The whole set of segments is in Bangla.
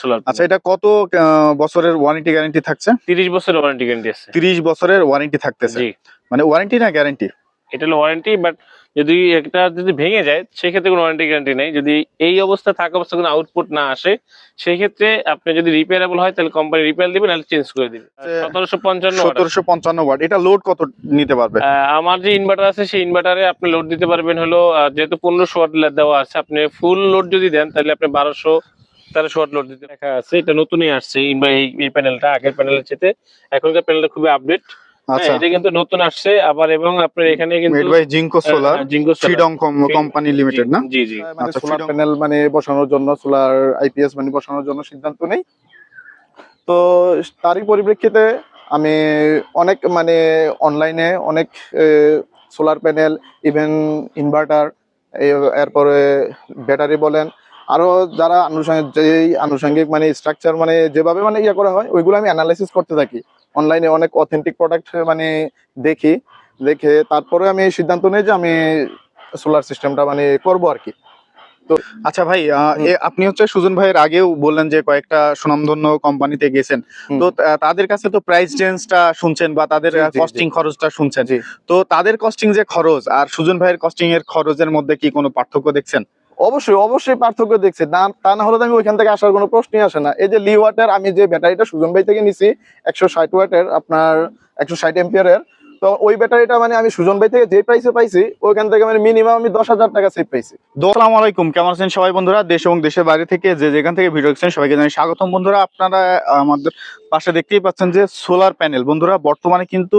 সোলার আচ্ছা এটা কত বছরের ওয়ারেন্টি গ্যারান্টি থাকছে? তিরিশ বছরের ওয়ারেন্টি গ্যারান্টি আছে। তিরিশ বছরের ওয়ারেন্টি থাকতেছে। জি। মানে ওয়ারেন্টি না গ্যারান্টি এটা হলো ওয়ারেন্টি বাট যদি একটা যদি ভেঙে যায় সেক্ষেত্রে কোনো ওয়ারেন্টি গ্যারান্টি নেই। যদি এই অবস্থা থাকা অবস্থা কোনো আউটপুট না আসে সেই ক্ষেত্রে আপনি যদি রিপেয়ারেবল হয় তাহলে কোম্পানি রিপেয়ার দিবে নাহলে চেঞ্জ করে দিবে। সতেরোশো পঞ্চান্ন সতেরোশো পঞ্চান্ন ওয়াট এটা লোড কত নিতে পারবে? আমার যে ইনভার্টার আছে সেই ইনভার্টারে আপনি লোড দিতে পারবেন হলো যেহেতু পনেরোশো ওয়াট দেওয়া আছে আপনি ফুল লোড যদি দেন তাহলে আপনি বারোশো তেরোশো ওয়াট লোড দিতে দেখা আছে এটা নতুনই আসছে এই এই প্যানেলটা আগের প্যানেলের চেয়ে এখনকার প্যানেলটা খুবই আপডেট আচ্ছা। এটা কিন্তু নতুন আসছে আবার এবং আপনার এখানে কিন্তু made by Jinko solar Jingo freedom company limited না? জি জি। মানে আচ্ছা, সোলার প্যানেল মানে বসানোর জন্য সোলার আইপিএস মানে বসানোর জন্য সিদ্ধান্ত নেই। তো তারই পরিপ্রেক্ষিতে আমি অনেক মানে অনলাইনে অনেক সোলার প্যানেল ইভেন ইনভার্টার এরপরে ব্যাটারি বলেন আরও যারা আনুষঙ্গিক যেই আনুষঙ্গিক মানে স্ট্রাকচার মানে যেভাবে মানে ইয়ে করা হয় ওইগুলো আমি অ্যানালাইসিস করতে থাকি। অনলাইনে অনেক অথেন্টিক প্রোডাক্ট মানে দেখি দেখে তারপরে আমি সিদ্ধান্ত নিই যে আমি সোলার সিস্টেমটা মানে করব আর কি। তো আচ্ছা ভাই আপনি হচ্ছে সুজন ভাইয়ের আগেও বললেন যে কয়েকটা সুনামধন্য কোম্পানিতে গেছেন। তো তাদের কাছে তো প্রাইস রেঞ্জটা শুনছেন বা তাদের। কস্টিং খরচটা শুনছেন। তো তাদের কস্টিং যে খরচ আর সুজন ভাইয়ের কস্টিং এর খরচের মধ্যে কি কোনো পার্থক্য দেখছেন? অবশ্যই অবশ্যই পার্থক্য দেখছি। না, তা না হলে আমি ওইখান থেকে আসার কোনো প্রশ্নই আসে না। এই যে লি ওয়াটের আমি যে ব্যাটারিটা সুজন ভাই থেকে নিছি, একশো ষাট ওয়াটের আপনার একশো ষাট এম্পিয়ারের, তো ওই ব্যাটারিটা মানে আমি সুজন ভাই থেকে যে প্রাইসে পাইছি, ওইখান থেকে মানে মিনিমাম আমি দশ হাজার টাকা সেভ পাইছি। আসসালামু আলাইকুম। কেমন আছেন সবাই বন্ধুরা? দেশ এবং দেশের বাইরে থেকে যে যেখান থেকে ভিডিও দেখছেন, সবাইকে জানাই স্বাগতম। বন্ধুরা, আপনারা আমাদের পাশে দেখতেই পাচ্ছেন যে সোলার প্যানেল। বন্ধুরা, বর্তমানে কিন্তু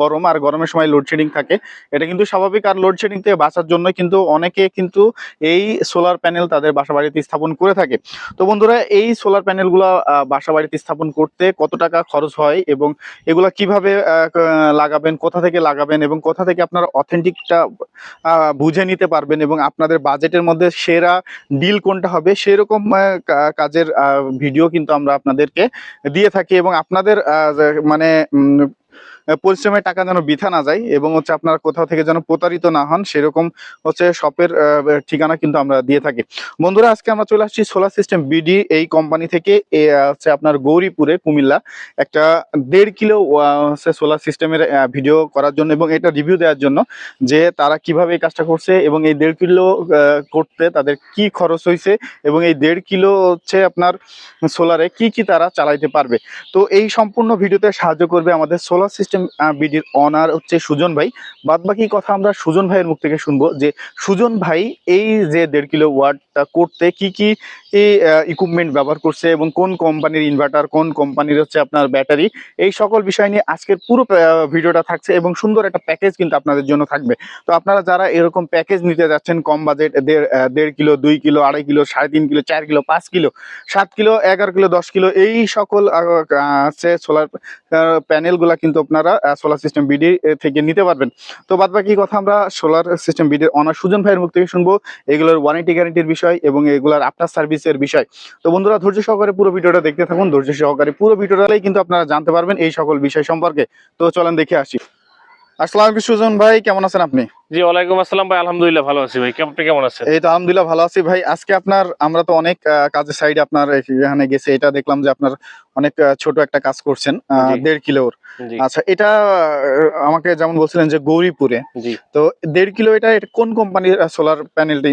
গরম আর গরমের সময় লোডশেডিং থাকে। এটা কিন্তু স্বাভাবিক আর লোডশেডিং থেকে বাঁচার জন্য কিন্তু অনেকে কিন্তু এই সোলার প্যানেল তাদের বাসা বাড়িতে স্থাপন করে থাকে। তো বন্ধুরা, এই সোলার প্যানেলগুলো বাসা বাড়িতে স্থাপন করতে কত টাকা খরচ হয় এবং এগুলা কীভাবে লাগাবেন, কোথা থেকে লাগাবেন এবং কোথা থেকে আপনারা অথেন্টিকটা বুঝে নিতে পারবেন এবং আপনাদের বাজেটের মধ্যে সেরা ডিল কোনটা হবে, সেরকম কাজের ভিডিও কিন্তু আমরা আপনাদেরকে দিয়ে থাকি এবং আপনাদের মানে পরিশ্রমের টাকা যেন বৃথা না যায় এবং হচ্ছে আপনারা কোথাও থেকে যেন প্রতারিত না হন, সেরকম হচ্ছে শপের ঠিকানা কিন্তু আমরা দিয়ে থাকি। বন্ধুরা, আজকে আমরা চলে আসছি সোলার সিস্টেম বিডি এই কোম্পানি থেকে। হচ্ছে আপনার গৌরীপুরে, কুমিল্লা। একটা দেড় কিলো হচ্ছে সোলার সিস্টেমের ভিডিও করার জন্য এবং এটা রিভিউ দেওয়ার জন্য যে তারা কীভাবে এই কাজটা করছে এবং এই দেড় কিলো করতে তাদের কি খরচ হয়েছে এবং এই দেড় কিলো হচ্ছে আপনার সোলারে কি কি তারা চালাইতে পারবে। তো এই সম্পূর্ণ ভিডিওতে সাহায্য করবে আমাদের সোলার সিস্টেম বিডির অনার হচ্ছে সুজন ভাই। বাদ বাকি কথা আমরা সুজন ভাইয়ের মুখ থেকে শুনব যে, সুজন ভাই এই যে দেড় কিলো ওয়াটটা করতে কি কি ইকুইপমেন্ট ব্যবহার করছে এবং কোন কোম্পানির ইনভার্টার কোন কোম্পানির হচ্ছে আপনার ব্যাটারি এই সকল বিষয় নিয়ে আজকের পুরো ভিডিওটা থাকছে এবং সুন্দর একটা প্যাকেজ কিন্তু আপনাদের জন্য থাকবে। তো আপনারা যারা এরকম প্যাকেজ নিতে যাচ্ছেন, কম বাজেট দেড় কিলো, দুই কিলো, আড়াই কিলো, সাড়ে তিন কিলো, চার কিলো, পাঁচ কিলো, সাত কিলো, এগারো কিলো, দশ কিলো, এই সকল হচ্ছে সোলার প্যানেলগুলা কিন্তু আপনারা সোলার সিস্টেম বিডি থেকে নিতে পারবেন। তো বাদ বাকি কথা আমরা সোলার সিস্টেম বিডির অনার সুজন ভাইয়ের মুখ থেকে শুনব। এগুলোর ওয়ারেন্টি গ্যারেন্টির বিষয় এবং এগুলোর আপনার সার্ভিসের বিষয়। তো বন্ধুরা, ধৈর্য সহকারে পুরো ভিডিওটা দেখতে থাকুন। ধৈর্য সহকারে পুরো ভিডিওটাই কিন্তু আপনারা জানতে পারবেন এই সকল বিষয় সম্পর্কে। তো চলেন দেখে আসি। আসসালাম সুজন ভাই কেমন আছেন আপনি? জি ওয়ালাইকুম আসসালাম ভাই আলহামদুলিল্লাহ ভালো আছি ভাই। আপনি কেমন আছেন? এই তো আলহামদুলিল্লাহ ভালো আছি ভাই। আজকে আপনার আমরা তো অনেক কাজের সাইডে আপনার এখানে গেছে। এটা দেখলাম যে আপনার অনেক ছোট একটা কাজ করছেন দেড় কিলোর আচ্ছা এটা আমাকে যেমন বলছিলেন যে গৌরীপুরে তো দেড় কিলো এটা এটা কোন কোম্পানির সোলার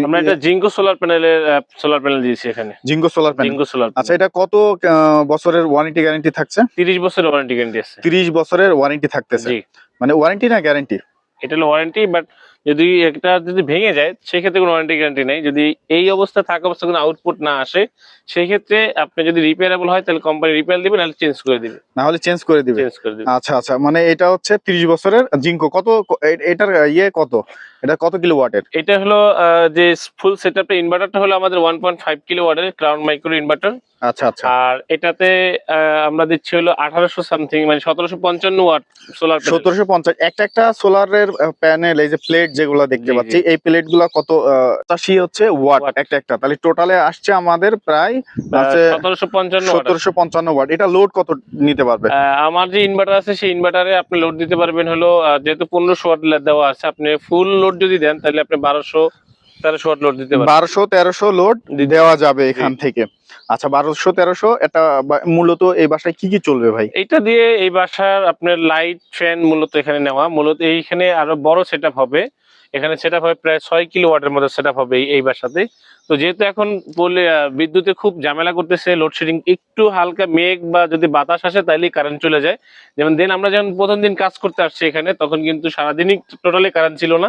আমরা একটা জিঙ্কো সোলার প্যানেলের সোলার প্যানেল দিয়েছি এখানে। সোলার প্যানেল জিঙ্কো সোলার আচ্ছা এটা কত বছরের ওয়ারেন্টি গ্যারান্টি থাকছে? তিরিশ বছরের ওয়ারেন্টি গ্যারান্টি আছে। বছরের ওয়ারেন্টি থাকতেছে। মানে ওয়ারেন্টি না গ্যারান্টি এটা হলো ওয়ারেন্টি বাট যদি একটা যদি ভেঙে যায় সেক্ষেত্রে কোনো ওয়ারেন্টি গ্যারান্টি নেই। যদি এই অবস্থা থাকা অবস্থা কোনো আউটপুট না আসে সেই ক্ষেত্রে আপনি যদি রিপেয়ারেবল হয় তাহলে কোম্পানি রিপেয়ার দিবে নাহলে চেঞ্জ করে দিবে। না হলে চেঞ্জ করে দিবে। চেঞ্জ করে দিবে। আচ্ছা আচ্ছা মানে এটা হচ্ছে তিরিশ বছরের জিঙ্কো কত এটার ইয়ে কত? এটা কত কিলো ওয়াটের এটা হলো যে ফুল সেটআপটা ইনভার্টারটা হলো আমাদের ওয়ান পয়েন্ট ফাইভ কিলো ওয়াটের ক্রাউন মাইক্রো ইনভার্টার আচ্ছা আচ্ছা। আর এটাতে আমরা দিচ্ছি হলো আঠারোশো সামথিং মানে সতেরোশো পঞ্চান্ন ওয়াট সোলার সতেরোশো পঞ্চাশ একটা একটা সোলারের প্যানেল এই যে প্লেট যেগুলো দেখতে পাচ্ছি এই প্লেটগুলা কত চাষি হচ্ছে ওয়াট একটা একটা তাহলে টোটালে আসছে আমাদের প্রায় সতেরোশো পঞ্চান্ন সতেরোশো পঞ্চান্ন ওয়াট এটা লোড কত নিতে পারবে? আমার যে ইনভার্টার আছে সেই ইনভার্টারে আপনি লোড দিতে পারবেন হলো যেহেতু পনেরোশো ওয়াট দেওয়া আছে আপনি ফুল লোড যদি দেন তাহলে আপনি বারোশো তেরোশো লোড দিতে পারবেন বারোশো তেরোশো লোড দেওয়া যাবে এখান থেকে। আচ্ছা বারোশো তেরোশো এটা মূলত এই বাসায় কি কি চলবে ভাই? এইটা দিয়ে এই বাসার আপনার লাইট ফ্যান মূলত এখানে নেওয়া। মূলত এইখানে আরও বড় সেট হবে। এখানে সেট হবে প্রায় ছয় কিলো ওয়াটের মতো সেট হবে এই- এই বাসাতে। তো যেহেতু এখন বলে বিদ্যুতে খুব ঝামেলা করতেছে লোডশেডিং একটু হালকা মেঘ বা যদি বাতাস আসে তাহলে কারেন্ট চলে যায়। যেমন দেন আমরা যখন প্রথম দিন কাজ করতে আসছি এখানে তখন কিন্তু সারাদিনই টোটালি কারেন্ট ছিল না।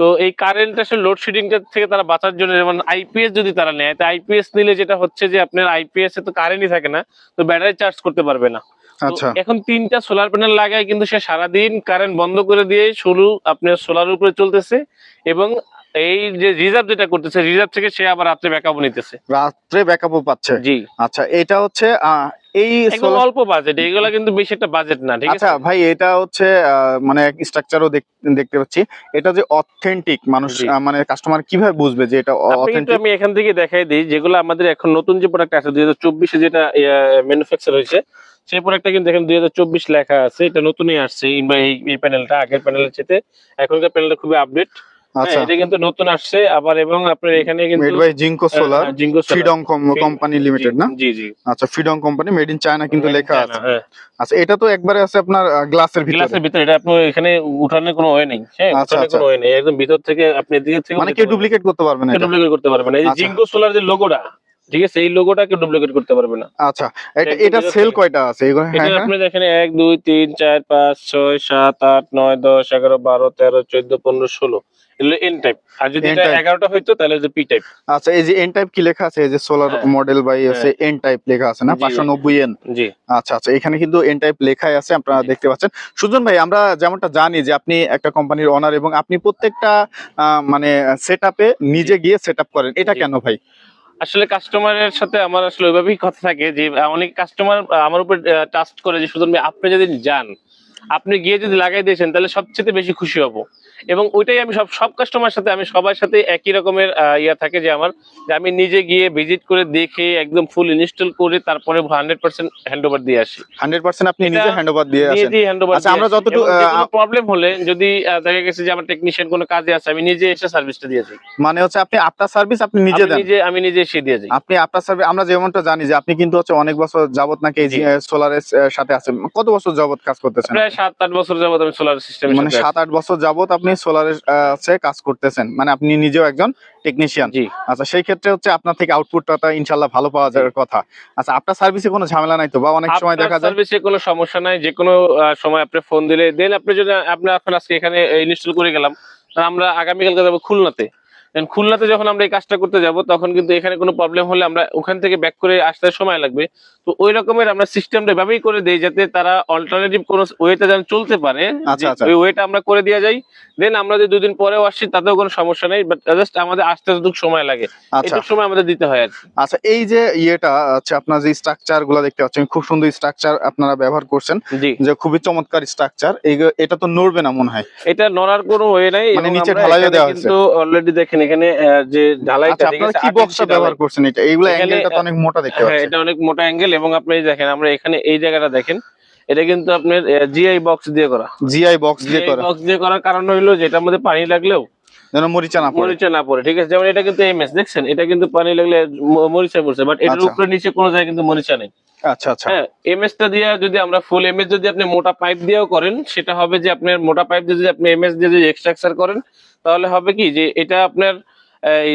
তো এই কারেন্ট আসলে লোডশেডিং থেকে তারা বাঁচার জন্য যেমন আইপিএস যদি তারা নেয় তা আইপিএস নিলে যেটা হচ্ছে যে আপনার আইপিএস এ তো কারেন্টই থাকে না তো ব্যাটারি চার্জ করতে পারবে না। আচ্ছা। এখন তিনটা সোলার প্যানেল লাগায় কিন্তু সে সারাদিন কারেন্ট বন্ধ করে দিয়ে শুরু আপনার সোলার উপরে চলতেছে এবং এই যে রিজার্ভ যেটা করতেছে রিজার্ভ থেকে সে আবার রাত্রে ব্যাকআপ নিতেছে। রাত্রে ব্যাকআপও পাচ্ছে। জি। আচ্ছা এটা হচ্ছে এই অল্প বাজেট এগুলা কিন্তু বেশি একটা বাজেট না ঠিক আচ্ছা আছে? ভাই এটা হচ্ছে মানে স্ট্রাকচারও দেখতে পাচ্ছি। এটা যে অথেন্টিক মানুষ মানে কাস্টমার কীভাবে বুঝবে যে এটা অথেন্টিক আমি এখান থেকে দেখাই দিই যেগুলো আমাদের এখন নতুন যে প্রোডাক্ট আছে দুই হাজার চব্বিশে যেটা ম্যানুফ্যাকচার হয়েছে সেই প্রোডাক্টটা কিন্তু এখানে দুই হাজার চব্বিশ লেখা আছে এটা নতুনই আসছে এই প্যানেলটা আগের প্যানেলের চেয়ে এখনকার প্যানেলটা খুবই আপডেট এটা কিন্তু নতুন আসছে আবার এবং আপনার এখানে কিন্তু made by Jinko solar Jingo ফিডং company limited না? জি জি। আচ্ছা ফিডং কোম্পানি মেড ইন চায়না কিন্তু লেখা আছে। হ্যাঁ। আচ্ছা এটা তো একবারে আছে আপনার গ্লাসের ভিতরে। গ্লাসের ভিতরে এটা আপনার এখানে উঠানোর কোনো ওয়ে নেই হ্যাঁ আচ্ছা, উঠানোর আচ্ছা। কোনো ওয়ে নেই একদম ভিতর থেকে আপনি এদিকে থেকে মানে কি ডুপ্লিকেট করতে পারবেন না ডুপ্লিকেট করতে পারবেন না। এই যে আচ্ছা। সোলার যে লোগোটা ঠিক আছে এই লোগোটা কেউ ডুপ্লিকেট করতে পারবে না। আচ্ছা এটা এটা সেল কয়টা আছে? এগুলো এটা হ্যাঁ হ্যাঁ। আপনি দেখেন এক দুই তিন চার পাঁচ ছয় সাত আট নয় দশ এগারো বারো তেরো চোদ্দ পনেরো ষোলো। এগুলো এন টাইপ আর যদি এটা type। এগারোটা হইতো তাহলে যে পি টাইপ আচ্ছা এই যে এন টাইপ কি লেখা আছে? এই যে সোলার হ্যাঁ। মডেল বাই আছে এন টাইপ লেখা আছে না? জি, পাঁচশো ভাই। নব্বই এন জি। আচ্ছা আচ্ছা এখানে কিন্তু এন টাইপ লেখাই আছে আপনারা দেখতে পাচ্ছেন। সুজন ভাই আমরা যেমনটা জানি যে আপনি একটা কোম্পানির ওনার এবং আপনি প্রত্যেকটা মানে সেট নিজে গিয়ে সেট করেন। এটা কেন ভাই? আসলে কাস্টমারের সাথে আমার আসলে ওইভাবেই কথা থাকে যে, অনেক কাস্টমার আমার উপর ট্রাস্ট করে যে সুজন আপনি যদি যান, আপনি গিয়ে যদি লাগাই দিয়েছেন, তাহলে সবচেয়ে বেশি খুশি হব। এবং ওইটাই আমি সব সব কাস্টমার সাথে আমি সবার সাথে একই রকমের ইয়া থাকে যে আমার যে আমি নিজে গিয়ে ভিজিট করে দেখে একদম ফুল ইনস্টল করে তারপরে হান্ড্রেড পার্সেন্ট হ্যান্ড ওভার দিয়ে আসি। হান্ড্রেড পার্সেন্ট আপনি নিজে হ্যান্ড ওভার দিয়ে আসেন। হ্যান্ড ওভার আচ্ছা, আমরা যতটুকু, প্রবলেম হলে যদি দেখা গেছে যে আমার টেকনিশিয়ান কোনো কাজে আছে আমি নিজে এসে সার্ভিসটা দিয়ে যাই মানে হচ্ছে আপনি আপনার সার্ভিস আপনি নিজে দেন। নিজে আমি নিজে এসে দিয়ে যাই আপনি আপনার সার্ভিস আমরা যেমনটা জানি যে আপনি কিন্তু হচ্ছে অনেক বছর যাবত নাকি জি। সোলারের সাথে আছেন। কত বছর যাবত কাজ করতেছেন প্রায় সাত আট বছর যাবত আমি সোলার সিস্টেম মানে সাত আট বছর যাবত আপনি সোলারের কাজ করতেছেন। মানে আপনি নিজেও একজন টেকনিশিয়ান জি। আচ্ছা সেই ক্ষেত্রে হচ্ছে আপনার থেকে আউটপুটটা ইনশাল্লাহ ভালো পাওয়া যাওয়ার কথা। আচ্ছা আপনার সার্ভিসে কোনো ঝামেলা নাই তো বা অনেক সময় দেখা যায় সার্ভিসে কোনো সমস্যা নাই যে কোনো সময় আপনি ফোন দিলে দেন আপনি যদি আপনি আজকে এখানে ইনস্টল করে গেলাম আমরা আগামীকালকে যাব খুলনাতে। Then খুলনাতে যখন আমরা এই কাজটা করতে যাব তখন কিন্তু এখানে কোনো প্রবলেম হলে আমরা ওখান থেকে ব্যাক করে আসতে সময় লাগবে। তো ওই রকমের আমরা সিস্টেমটা এভাবেই করে দেই যাতে তারা অল্টারনেটিভ কোনো ওয়েটা যেন চলতে পারে। আচ্ছা, আচ্ছা। ওই ওয়েটা আমরা করে দিয়ে যাই দেন আমরা যদি দুদিন পরেও আসছি তাতেও কোনো সমস্যা নেই বাট জাস্ট আমাদের আসতে যতটুকু সময় লাগে আচ্ছা। এটুকু সময় আমাদের দিতে হয় আর আচ্ছা এই যে ইয়েটা হচ্ছে আপনার যে স্ট্রাকচারগুলো দেখতে পাচ্ছেন খুব সুন্দর স্ট্রাকচার আপনারা ব্যবহার করছেন যে খুবই চমৎকার স্ট্রাকচার এটা তো নড়বে না মনে হয়। এটা নড়ার কোনো ওয়ে নাই মানে নিচে ঢালাইও দেওয়া। কিন্তু অলরেডি দেখেন এখানে যে ঢালাইটা আচ্ছা ঠিক আপনারা কি বক্সটা ব্যবহার করছেন? এটা এইগুলো অ্যাঙ্গেলটা তো অনেক মোটা দেখতে হ্যাঁ এটা অনেক মোটা অ্যাঙ্গেল এবং আপনি দেখেন আমরা এখানে এই জায়গাটা দেখেন। এটা কিন্তু আপনার জিআই বক্স দিয়ে করা। জিআই বক্স দিয়ে করা। বক্স দিয়ে করার কারণ মধ্যে পানি লাগলেও যেন মরিচা না পড়ে। মরিচা না পড়ে ঠিক আছে? যেমন এটা কিন্তু এমএস দেখছেন? এটা কিন্তু পানি লাগলে মরিচা পড়ছে বাট এটার আচ্ছা। উপরে নিচে কোনো জায়গায় কিন্তু মরিচা নেই। আচ্ছা আচ্ছা। হ্যাঁ এমএস টা দিয়ে যদি আমরা ফুল এমএস যদি আপনি মোটা পাইপ দিয়েও করেন সেটা হবে যে আপনার মোটা পাইপ দিয়ে যদি আপনি এমএস দিয়ে যদি এক্সট্রাকচার করেন তাহলে হবে কি যে এটা আপনার এই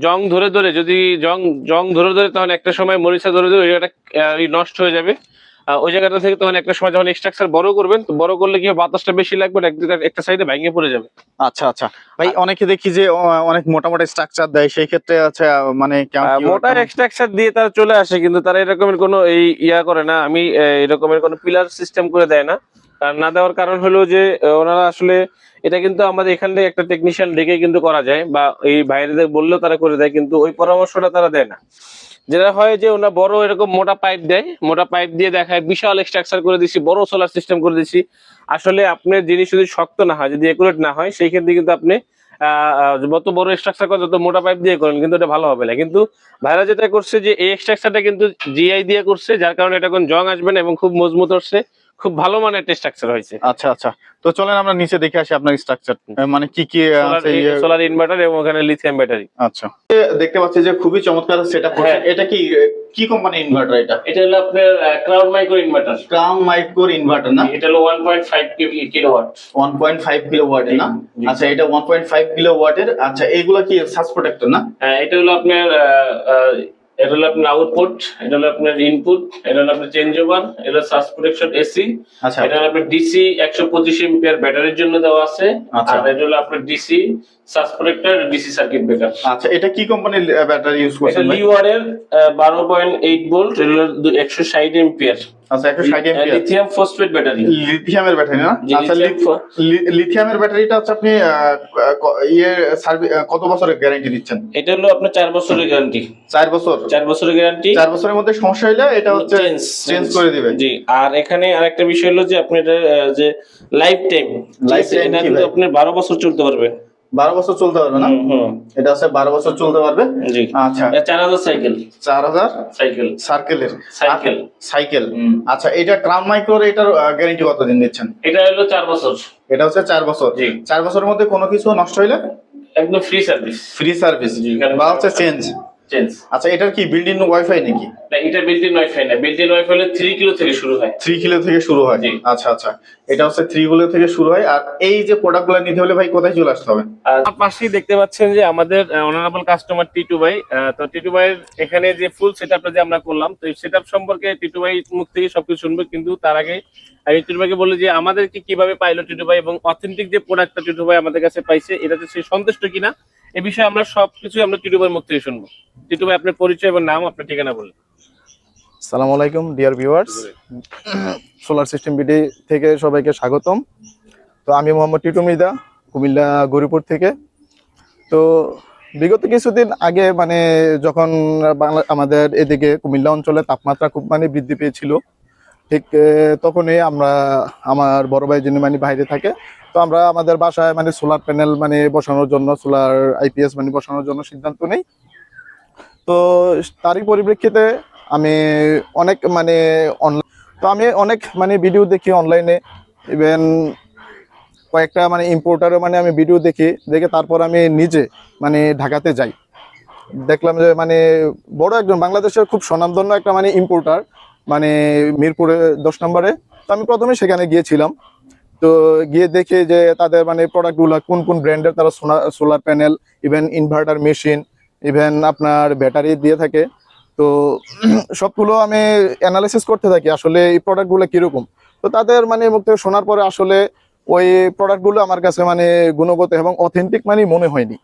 জং ধরে ধরে যদি জং জং ধরে ধরে তখন একটা সময় মরিচা ধরে ধরে ওই জায়গাটা নষ্ট হয়ে যাবে। ওই জায়গাটা থেকে তখন একটা সময় যখন এক্সট্রাকচার বড় করবেন তো বড় করলে কি বাতাসটা বেশি লাগবে একটা- একটা সাইডে ভেঙে পড়ে যাবে। আচ্ছা আচ্ছা। ভাই অনেকে দেখি যে অনেক মোটা মোটা স্ট্রাকচার দেয় সেই ক্ষেত্রে আছে আহ, মানে মোটা এক্সট্রাকচার দিয়ে তারা চলে আসে কিন্তু তারা এরকমের কোনো এই ইয়া করে না। আমি এরকমের কোনো পিলার সিস্টেম করে দেয় না। না দেওয়ার কারণ হলো যে ওনারা আসলে এটা কিন্তু আমাদের এখান একটা টেকনিশিয়ান ডেকে কিন্তু করা যায় বা এই বাইরেদের বললেও তারা করে দেয়, কিন্তু ওই পরামর্শটা তারা দেয় না। যেটা হয় যে ওনারা বড় এরকম মোটা পাইপ দেয়, মোটা পাইপ দিয়ে দেখায়, বিশাল স্ট্রাকচার করে দিচ্ছি বড় সোলার সিস্টেম করে দিচ্ছি আসলে আপনার জিনিস যদি শক্ত না হয়, যদি একুরেট না হয়, সেই ক্ষেত্রে কিন্তু আপনি যত বড় স্ট্রাকচার করেন যত মোটা পাইপ দিয়ে করেন, কিন্তু এটা ভালো হবে না। কিন্তু ভাইরা যেটা করছে যে, এই স্ট্রাকচারটা কিন্তু জিআই দিয়ে করছে, যার কারণে এটা কোনো জং আসবে না এবং খুব মজবুত হচ্ছে খুব ভালো মানের স্ট্রাকচার হয়েছে। আচ্ছা আচ্ছা। তো চলেন আমরা নিচে দেখে আসি আপনার স্ট্রাকচার মানে কি কি আছে সোলার ইনভার্টার এবং ওখানে লিথিয়াম ব্যাটারি আচ্ছা। দেখতে পাচ্ছি যে খুবই চমৎকার সেটআপ হ্যাঁ। এটা কি কি কোম্পানি ইনভার্টার এটা? এটা হলো আপনার ক্রাউন মাইক্রো ইনভার্টার ক্রাউন মাইক্রোর ইনভার্টার না? এটা হলো one point five kilowatt 1.5 kilo ওয়াটের না? আচ্ছা এটা 1.5 কিলো ওয়াটের আচ্ছা এগুলা কি সার্চ প্রোটেক্টর না? হ্যাঁ এটা হলো আপনার আহ, আহ, এটা হলো আপনার আউটপুট এটা হলো আপনার ইনপুট এটা হলো আপনার চেঞ্জ ওভার এটা হলো সাস প্রোটেকশন এসি এটা হলো আপনার ডিসি একশো পঁচিশ এম্পিয়ার ব্যাটারির জন্য দেওয়া আছে আচ্ছা। আর এটা হলো আপনার ডিসি সাস প্রোটেক্টর ডিসি সার্কিট ব্রেকার আচ্ছা এটা কি কোম্পানির ব্যাটারি ইউজ করছেন? লিওয়ারের বারো পয়েন্ট এইট ভোল্ট এটা হলো একশো ষাট এম্পিয়ার আচ্ছা 160 এমপিআর লিথিয়াম ফসফেট ব্যাটারি লিথিয়ামের ব্যাটারি না? আচ্ছা লিথিয়ামের ব্যাটারিটা হচ্ছে আপনি ইয়ে কত বছরের গ্যারান্টি দিচ্ছেন? এটা হলো আপনার চার বছরের গ্যারান্টি চার বছর? চার বছরের গ্যারান্টি চার বছরের মধ্যে সমস্যা হলে এটা হচ্ছে চেঞ্জ করে দিবে। জি আর এখানে আরেকটা বিষয় হলো যে আপনি এটা যে লাইফ টাইম কি কিন্তু আপনার বারো বছর চলতে পারবে। বারো বছর চলতে পারবে না? এটা আছে বারো বছর চলতে পারবে? জি। আচ্ছা। চার হাজার সাইকেল। চার হাজার? সাইকেল। সার্কেলের। সাইকেল। সাইকেল। হুম। আচ্ছা এটা ক্রাউন মাইক্রোর এটার গ্যারান্টি কতদিন দিচ্ছেন? এটা হলো চার বছর। এটা হচ্ছে চার বছর। জি। চার বছরের মধ্যে কোনো কিছু নষ্ট হইলে? একদম ফ্রি সার্ভিস ফ্রি সার্ভিস বা হচ্ছে চেঞ্জ চেঞ্জ আচ্ছা এটার কি বিল্ডিং ওয়াইফাই নাকি? না এটা বিল্ডিং ওয়াইফাই না। বিল্ডিং ওয়াইফাই হলে থ্রি কিলো থেকে শুরু হয়। থ্রি কিলো থেকে শুরু হয়। জি। আচ্ছা আচ্ছা। এটা হচ্ছে থ্রি কিলো থেকে শুরু হয়। আর এই যে প্রোডাক্টগুলো নিতে হলে ভাই কোথায় চলে আসতে হবে? আর পাশেই দেখতে পাচ্ছেন যে আমাদের অনারেবল কাস্টমার টিটু ভাই। আহ, তো টিটু ভাইয়ের এখানে যে ফুল সেটআপটা যে আমরা করলাম তো এই সেটআপ সম্পর্কে টিটু ভাই মুখ থেকে সবকিছু শুনব। কিন্তু তার আগে আমি টিটু ভাইকে বলি যে আমাদেরকে কীভাবে পাইলো টিটু ভাই এবং অথেন্টিক যে প্রোডাক্টটা টিটু ভাই আমাদের কাছে পাইছে এটাতে সে সন্তুষ্ট কিনা এ বিষয়ে আমরা সবকিছু আমরা টিটু ভাইয়ের মুখ থেকে শুনব। টিটু ভাই, আপনার পরিচয় এবং নাম, আপনার ঠিকানা বলুন। সালাম আলাইকুম, dear viewers. Solar system BD থেকে সবাইকে স্বাগতম। তো আমি মোহাম্মদ টিটু মৃদা কুমিল্লা, গরিপুর থেকে। তো বিগত কিছুদিন আগে মানে যখন বাংলা, আমাদের এদিকে কুমিল্লা অঞ্চলে তাপমাত্রা খুব মানে বৃদ্ধি পেয়েছিল, ঠিক তখনই আমরা, আমার বড় ভাই যিনি মানে বাইরে থাকে তো আমরা আমাদের বাসায় মানে সোলার প্যানেল মানে বসানোর জন্য সোলার আইপিএস মানে বসানোর জন্য সিদ্ধান্ত নেই। তো তারই পরিপ্রেক্ষিতে আমি অনেক মানে অনলাইন তো আমি অনেক মানে ভিডিও দেখি অনলাইনে ইভেন কয়েকটা মানে ইম্পোর্টারও মানে আমি ভিডিও দেখি, দেখে তারপর আমি নিজে মানে ঢাকাতে যাই। দেখলাম যে মানে বড় একজন বাংলাদেশের খুব স্বনামধন্য একটা মানে ইম্পোর্টার মানে মিরপুরে দশ নম্বরে। তো আমি প্রথমে সেখানে গিয়েছিলাম। তো গিয়ে দেখে যে তাদের মানে প্রোডাক্টগুলো কোন কোন ব্র্যান্ডের তারা solar panel even inverter machine even আপনার ব্যাটারি দিয়ে থাকে। তো সবগুলো আমি অ্যানালাইসিস করতে থাকি আসলে এই প্রোডাক্টগুলো কীরকম। তো তাদের মানে মুখ থেকে শোনার পরে আসলে ওই প্রোডাক্টগুলো আমার কাছে মানে গুণগত এবং অথেন্টিক মানে মনে হয়নি।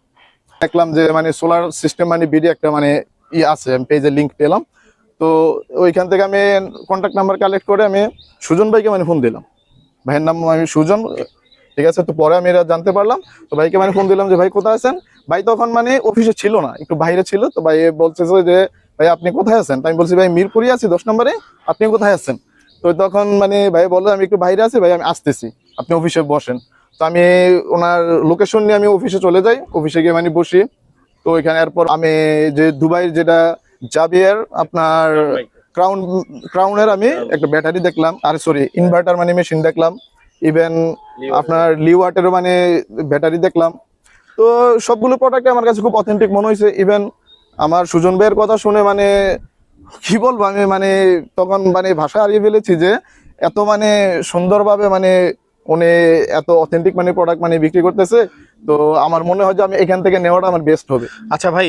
দেখলাম যে মানে সোলার সিস্টেম মানে বিডি একটা মানে ই আছে, আমি পেজে লিঙ্ক পেলাম। তো ওইখান থেকে আমি কন্ট্যাক্ট নাম্বার কালেক্ট করে আমি সুজন ভাইকে মানে ফোন দিলাম। ভাইয়ের নাম আমি সুজন, ঠিক আছে, তো পরে আমি এটা জানতে পারলাম। তো ভাইকে মানে ফোন দিলাম যে, ভাই, কোথায় আছেন? ভাই তখন মানে অফিসে ছিল না, একটু বাইরে ছিল। তো ভাই বলছে যে, ভাই, আপনি কোথায় আছেন? তো আমি বলছি, ভাই মিরপুরে আছি, দশ নম্বরে। আপনি কোথায় আছেন? তো তখন মানে ভাই বলল, আমি একটু বাইরে আছি, ভাই, আমি আসতেছি। আপনি অফিসে বসেন। তো আমি ওনার লোকেশন নিয়ে আমি অফিসে চলে যাই। অফিসে গিয়ে মানে বসি। তো এখানে এরপর আমি যে, দুবাইয়ের যেটা জাবিয়ার আপনার ক্রাউন ক্রাউনের আমি একটা ব্যাটারি দেখলাম। আর সরি ইনভার্টার মানে মেশিন দেখলাম। ইভেন আপনার লিওয়াটেরও মানে ব্যাটারি দেখলাম। তো সবগুলো প্রোডাক্ট আমার কাছে খুব অথেন্টিক মনে হয়েছে। ইভেন আমার সুজন ভাইয়ের কথা শুনে মানে কি বলব আমি মানে তখন মানে ভাষা হারিয়ে ফেলেছি যে এত মানে সুন্দরভাবে মানে উনি এত অথেন্টিক মানে প্রোডাক্ট মানে বিক্রি করতেছে। তো আমার মনে হয় যে আমি এখান থেকে নেওয়াটা আমার বেস্ট হবে। আচ্ছা ভাই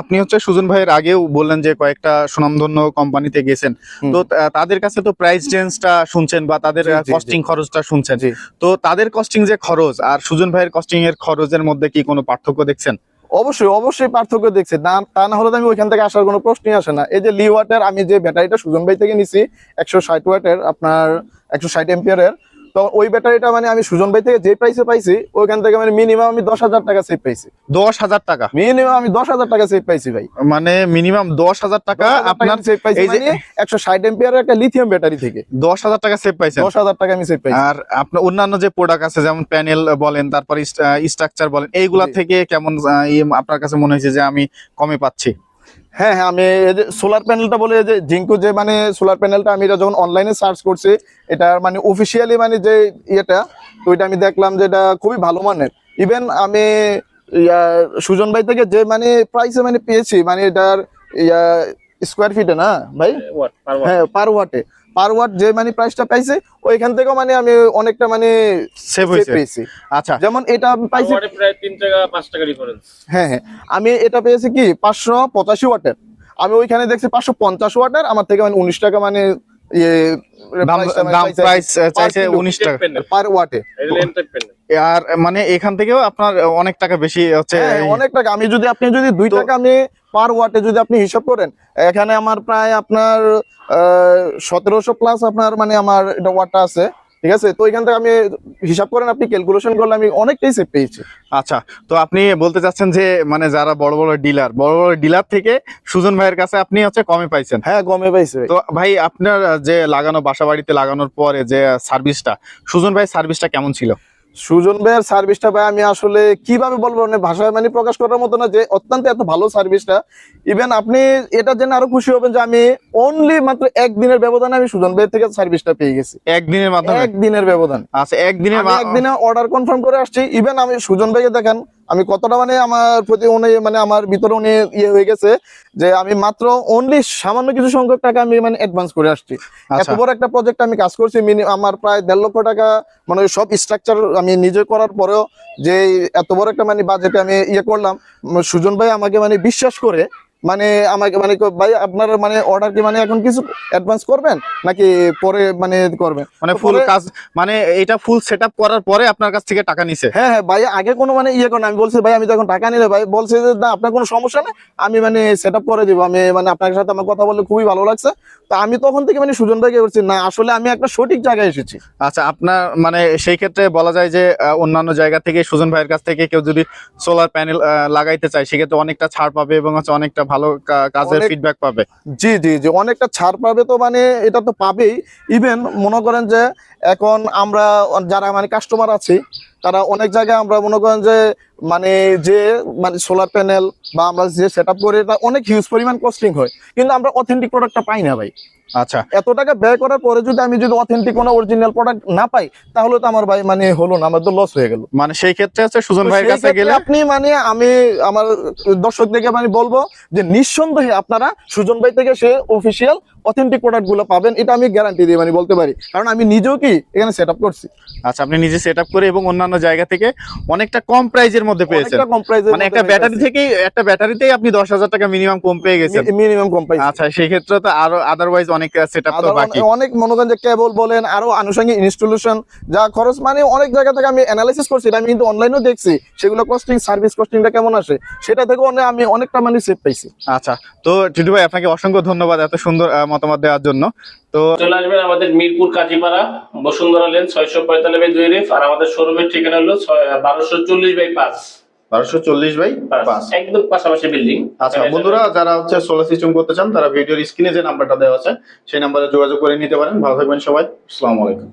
আপনি হচ্ছে সুজন ভাইয়ের আগেও বললেন যে কয়েকটা সুনামধন্য কোম্পানিতে গেছেন। তো তাদের কাছে তো প্রাইস রেঞ্জটা শুনছেন বা তাদের। কস্টিং খরচটা শুনছেন। তো তাদের কস্টিং যে খরচ আর সুজন ভাইয়ের কস্টিং এর খরচের মধ্যে কি কোনো পার্থক্য দেখছেন? অবশ্যই অবশ্যই পার্থক্য দেখছে না তা না হলে তো আমি ওইখান থেকে আসার কোনো প্রশ্নই আসে না। এই যে লি ওয়াটের আমি যে ব্যাটারিটা সুজন ভাই থেকে নিছি একশো ষাট ওয়াটের আপনার একশো ষাট এম্পিয়ারের তো ওই ব্যাটারিটা মানে আমি সুজন ভাই থেকে যে প্রাইসে পাইছি ওইখান থেকে মানে মিনিমাম আমি দশ হাজার টাকা সেভ পাইছি। দশ হাজার টাকা? মিনিমাম আমি দশ হাজার টাকা সেভ পাইছি ভাই। মানে মিনিমাম দশ হাজার টাকা আপনার সেভ পাইছি মানে একশো ষাট এম্পিয়ারের একটা লিথিয়াম ব্যাটারি থেকে। দশ হাজার টাকা সেভ পাইছেন? দশ হাজার টাকা আমি সেভ পাইছি। আর আপনার অন্যান্য যে প্রোডাক্ট আছে যেমন প্যানেল বলেন তারপর স্ট্রাকচার বলেন এইগুলা থেকে কেমন আপনার কাছে মনে হয়েছে যে আমি কমে পাচ্ছি? হ্যাঁ হ্যাঁ আমি সোলার প্যানেলটা বলে যে জিঙ্কু যে মানে সোলার প্যানেলটা আমি এটা যখন অনলাইনে সার্চ করছি এটা মানে অফিসিয়ালি মানে যে ইয়েটা, তো এটা আমি দেখলাম যে এটা খুবই ভালো মানের। ইভেন আমি সুজন ভাই থেকে যে মানে প্রাইসে মানে পেয়েছি মানে এটার, ইয়া স্কোয়ার ফিটে না ভাই? ওয়াট পার ওয়াট হ্যাঁ পার ওয়াটে পার ওয়াট যে মানে প্রাইসটা পাইছে ওইখান থেকেও মানে আমি অনেকটা মানে সেভ হয়েছে। পেয়েছি। আচ্ছা। যেমন এটা আমি পাইছি প্রায় 3 টাকা 5 টাকা ডিফারেন্স হ্যাঁ হ্যাঁ। আমি এটা পেয়েছি কি পাঁচশো পঁচাশি ওয়াটের। আমি ওইখানে দেখছি পাঁচশো পঞ্চাশ ওয়াটের আমার থেকে মানে উনিশ টাকা মানে ইয়ে মানে আর মানে এখান থেকেও আপনার অনেক টাকা বেশি হচ্ছে হ্যাঁ অনেক টাকা। আমি যদি আপনি যদি দুই টাকা আমি পার ওয়াটে যদি আপনি হিসাব করেন এখানে আমার প্রায় আপনার সতেরোশো প্লাস আপনার মানে আমার এটা ওয়াটটা আছে ঠিক আছে? তো এখান থেকে আমি হিসাব করেন আপনি ক্যালকুলেশন করলে আমি অনেকটাই সেভ পেয়েছি। আচ্ছা তো আপনি বলতে চাচ্ছেন যে মানে যারা বড় বড় ডিলার বড় বড় ডিলার থেকে সুজন ভাইয়ের কাছে আপনি হচ্ছে কমে পাইছেন। হ্যাঁ কমে পাইছে তো ভাই আপনার যে লাগানো বাসা বাড়িতে লাগানোর পরে যে সার্ভিসটা সুজন ভাই সার্ভিসটা কেমন ছিল? সুজন ভাইয়ের সার্ভিসটা ভাই আমি আসলে কীভাবে বলব? মানে ভাষায় মানে প্রকাশ করার মতো না যে অত্যন্ত এত ভালো সার্ভিসটা ইভেন আপনি এটা জেনে আরও খুশি হবেন যে আমি অনলি মাত্র একদিনের ব্যবধানে আমি সুজন ভাইয়ের থেকে সার্ভিসটা পেয়ে গেছি। একদিনের মাধ্যমে? একদিনের ব্যবধান। আচ্ছা একদিনের একদিনে অর্ডার কনফার্ম করে আসছি। ইভেন আমি সুজন ভাইকে দেখেন আমি কতটা মানে আমার প্রতি উনি মানে আমার ভিতরে উনি ইয়ে হয়ে গেছে যে আমি মাত্র অনলি সামান্য কিছু সংখ্যক টাকা আমি মানে অ্যাডভান্স করে আসছি। এত আচ্ছা বড় একটা প্রজেক্ট আমি কাজ করছি আমার প্রায় দেড় লক্ষ টাকা মানে সব স্ট্রাকচার আমি নিজে করার পরেও যে এত বড় একটা মানে বাজেটে আমি ইয়ে করলাম সুজন ভাই আমাকে মানে বিশ্বাস করে মানে আমাকে মানে ভাই আপনার মানে অর্ডার কি মানে এখন কিছু অ্যাডভান্স করবেন? নাকি পরে মানে করবেন? মানে ফুল কাজ মানে এটা ফুল সেটআপ করার পরে আপনার কাছ থেকে টাকা নিছে? হ্যাঁ হ্যাঁ ভাই আগে কোনো মানে ইয়ে করে না। আমি বলছি ভাই আমি তো এখন টাকা নিলে ভাই বলছে যে না আপনার কোনো সমস্যা নেই। আমি মানে সেট করে দিব। আমি মানে আপনার সাথে আমার কথা বললে খুবই ভালো লাগছে। তো আমি তখন থেকে মানে সুজন ভাইকে করছি না আসলে আমি একটা সঠিক জায়গায় এসেছি। আচ্ছা আপনার মানে সেই ক্ষেত্রে বলা যায় যে অন্যান্য জায়গা থেকে সুজন ভাইয়ের কাছ থেকে কেউ যদি সোলার প্যানেল লাগাইতে চায় সেক্ষেত্রে অনেকটা ছাড় পাবে এবং হচ্ছে অনেকটা ভালো কাজের ফিডব্যাক পাবে। জি জি জি অনেকটা ছাড় পাবে তো মানে এটা তো পাবেই। ইভেন মনে করেন যে এখন আমরা যারা মানে কাস্টমার আছি তারা অনেক জায়গায় আমরা মনে করেন যে মানে যে মানে সোলার প্যানেল বা আমরা যে সেট আপ করি এটা অনেক হিউজ পরিমাণ কস্টিং হয়। কিন্তু আমরা অথেন্টিক প্রোডাক্টটা পাই না ভাই। আচ্ছা। এত টাকা ব্যয় করার পরে যদি আমি যদি অথেন্টিক কোনো অরিজিনাল প্রোডাক্ট না পাই তাহলে তো আমার ভাই মানে হলো না আমার তো লস হয়ে গেল। মানে সেই ক্ষেত্রে হচ্ছে সুজন ভাইয়ের কাছে গেলে আপনি মানে আমি আমার দর্শকদেরকে মানে বলব যে নিঃসন্দেহে আপনারা সুজন ভাই থেকে সে অফিসিয়াল অথেন্টিক প্রোডাক্টগুলো পাবেন এটা আমি গ্যারান্টি দিয়ে মানে বলতে পারি। কারণ আমি নিজেও কি এখানে সেট করছি। আচ্ছা আপনি নিজে সেট করে এবং অন্যান্য জায়গা থেকে অনেকটা কম প্রাইজের মধ্যে পেয়েছেন। অনেকটা কম প্রাইসে মানে একটা ব্যাটারি থেকেই একটা ব্যাটারিতেই আপনি দশ হাজার টাকা মিনিমাম কম পেয়ে গেছেন। মিনিমাম কম প্রাইস আচ্ছা সেই ক্ষেত্রে তো আরও আদারওয়াইজ অনেক সেট তো বাকি। অনেক মনে করেন যে কেবল বলেন আরও আনুষঙ্গিক ইনস্টলেশন যা খরচ মানে অনেক জায়গা থেকে আমি অ্যানালাইসিস করছি আমি কিন্তু অনলাইনেও দেখছি। সেগুলো কস্টিং সার্ভিস কস্টিংটা কেমন আসে সেটা থেকে অনেক আমি অনেকটা মানে সেভ পাইছি। আচ্ছা তো টিটু ভাই আপনাকে অসংখ্য ধন্যবাদ এত সুন্দর মতামত দেওয়ার জন্য। তো চলে আসবেন আমাদের মিরপুর কাজীপাড়া বসুন্ধরা লেন ছয়শো পঁয়তাল্লিশ বাই দুই রেফ আর আমাদের শোরুমের ঠিকানা হলো বারোশো চল্লিশ বাই পাঁচ। বারোশো চল্লিশ বাই পাঁচ। একদম পাশাপাশি বিল্ডিং। আচ্ছা বন্ধুরা যারা হচ্ছে সোলার সিস্টেম করতে চান তারা ভিডিওর স্ক্রিনে যে নাম্বারটা দেওয়া আছে সেই নাম্বারে যোগাযোগ করে নিতে পারেন। ভালো থাকবেন সবাই। আসসালামু আলাইকুম।